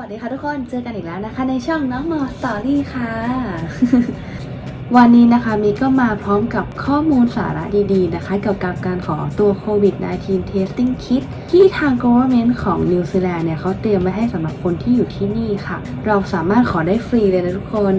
วัสดีค่ะทุกคนเจอกันอีกแล้วนะคะ ในช่องน้องหมอสตอรี่ค่ะ วันนี้นะคะมีก็มาพร้อมกับข้อมูลสาระดีๆนะคะ เกี่ยวกับการขอตัวโควิด -19 testing kit ที่ทาง government ของนิวซีแลนด์เนี่ยเขาเตรียมไว้ให้สำหรับคนที่อยู่ที่นี่ค่ะ เราสามารถขอได้ฟรีเลยนะทุกคน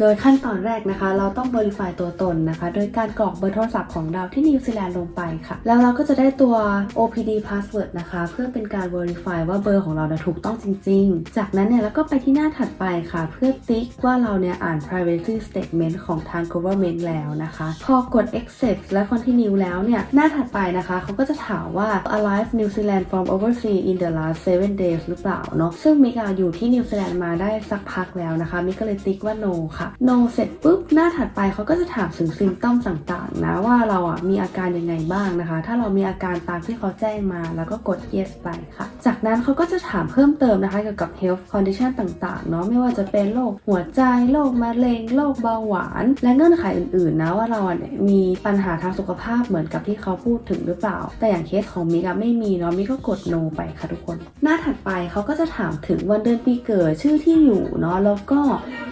โดยขั้นตอนแรกนะคะ เราต้อง verify ตัวตนนะคะ โดยการกรอกเบอร์โทรศัพท์ของเราที่นิวซีแลนด์ลงไปค่ะ แล้วเราก็จะได้ตัว OPD password นะคะ เพื่อเป็นการ verify ว่าเบอร์ของเราถูกต้องจริง ๆ จากนั้นเนี่ยเราก็ไปที่หน้าถัดไปค่ะ เพื่อติ๊กว่าเราเนี่ยอ่าน privacy statement ของทาง government แล้วนะคะ พอกด accept และ continue แล้วเนี่ย หน้าถัดไปนะคะเขาก็จะถามว่า alive New Zealand from overseas in the last 7 days หรือเปล่าเนาะ ซึ่งมิกาอยู่ที่นิวซีแลนด์มาได้สักพักแล้วนะคะ มิกก็เลยติ๊กว่า no ค่ะ no เสร็จปุ๊บหน้าถัดไปเขาก็จะถามถึงซิมต้อมต่างๆนะว่าเราอะมีอาการยังไงบ้างนะคะ ถ้าเรามีอาการตามที่เขาแจ้งมาแล้วก็กด yes ไปค่ะ จากนั้นเขาก็จะถามเพิ่มเติมนะคะเกี่ยวกับ health condition ต่างๆเนาะไม่ว่าจะเป็นโรคหัวใจโรคมะเร็งโรคเบาหวาน และเงื่อนไขอื่นๆนะว่าเราเนี่ยมีปัญหาทางสุขภาพเหมือนกับที่เขาพูดถึงหรือเปล่า แต่อย่างเคสของมิกอะไม่มีเนาะมิกก็กด no ไปค่ะทุกคน หน้าถัดไปเขาก็จะถามถึงวันเดือนปีเกิดชื่อที่อยู่เนาะแล้วก็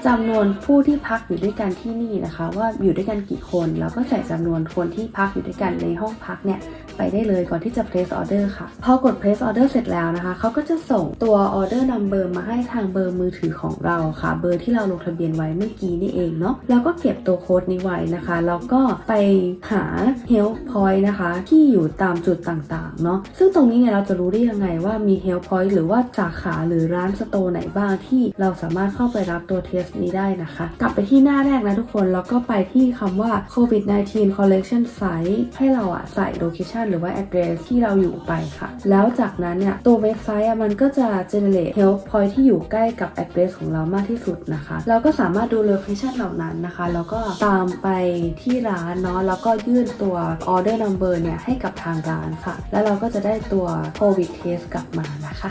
จำนวนผู้ที่พักอยู่ด้วยกันที่นี่นะคะ ว่าอยู่ด้วยกันกี่คนแล้วก็ใส่จำนวนคนที่พักอยู่ด้วยกันในห้องพักเนี่ยไปได้เลยก่อนที่จะ place order ค่ะ พอกด place order เสร็จแล้วนะคะเขาก็จะส่งตัว order number มาให้ทางเบอร์มือถือของเราค่ะ เบอร์ที่เราลงทะเบียนไว้เมื่อกี้นี่เองเนาะแล้วก็เก็บตัวโค้ดนี้ไว้นะคะแล้วก็ไปหา health point นะคะ ที่อยู่ตามจุดต่างๆเนาะซึ่งตรงนี้เนี่ยเราจะรู้ได้ยังไงว่ามี health point หรือว่าสาขาหรือร้านสโตร์ไหนบ้างที่เราสามารถเข้าไปรับตัวเทสนี้ได้นะคะกลับไปที่หน้าแรกนะทุกคน แล้วก็ไปที่คำว่า covid 19 collection site ให้เราอะใส่ location หรือว่า address ที่เราอยู่ไปค่ะ แล้วจากนั้นเนี่ย ตัวเว็บไซต์อะมันก็จะ generate health point ที่อยู่ใกล้กับ address ของเรามากที่สุดนะคะ เราก็สามารถดู location เหล่านั้นนะคะ แล้วก็ตามไปที่ร้านเนาะ แล้วก็ยื่นตัว order number เนี่ยให้กับทางร้านค่ะ แล้วเราก็จะได้ตัว covid test กลับมานะคะ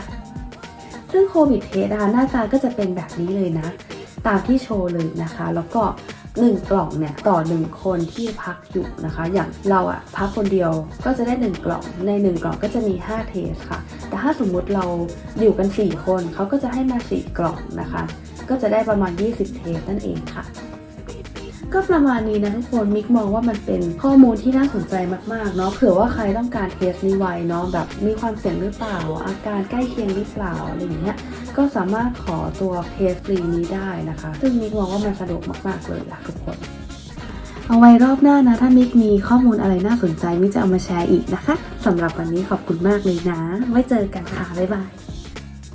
ซึ่งโควิดเทสนะคะหน้าตาก็จะเป็นแบบนี้เลยนะ ตามที่โชว์เลยนะคะ แล้วก็1กล่องเนี่ยต่อ 1 คนที่พักอยู่นะคะ อย่างเราอะพักคนเดียวก็จะได้ 1 กล่องใน 1 กล่องก็จะมี 5 เทสค่ะ แต่ถ้าสมมุติเราอยู่กัน 4 คนเขาก็จะให้มา 4 กล่องนะคะ ก็จะได้ประมาณ 20 เทสนั่นเองค่ะ ก็ประมาณนี้นะทุกคนมิกมองว่ามันเป็นข้อมูลที่น่าสนใจมากๆเนาะเผื่อว่าใครต้องการเทสนี้ไว้เนาะแบบมีความเสี่ยงหรือเปล่า อาการใกล้เคียงหรือเปล่าอะไรอย่างเงี้ยก็สามารถขอตัวเทสฟรีนี้ได้นะคะ ซึ่งมิกมองว่ามันสะดวกมากๆเลยล่ะทุกคนเอาไว้รอบหน้านะ ถ้ามิกมีข้อมูลอะไรน่าสนใจมิกจะเอามาแชร์อีกนะคะสำหรับวันนี้ขอบคุณมากเลยนะ ไว้เจอกันค่ะบ๊ายบาย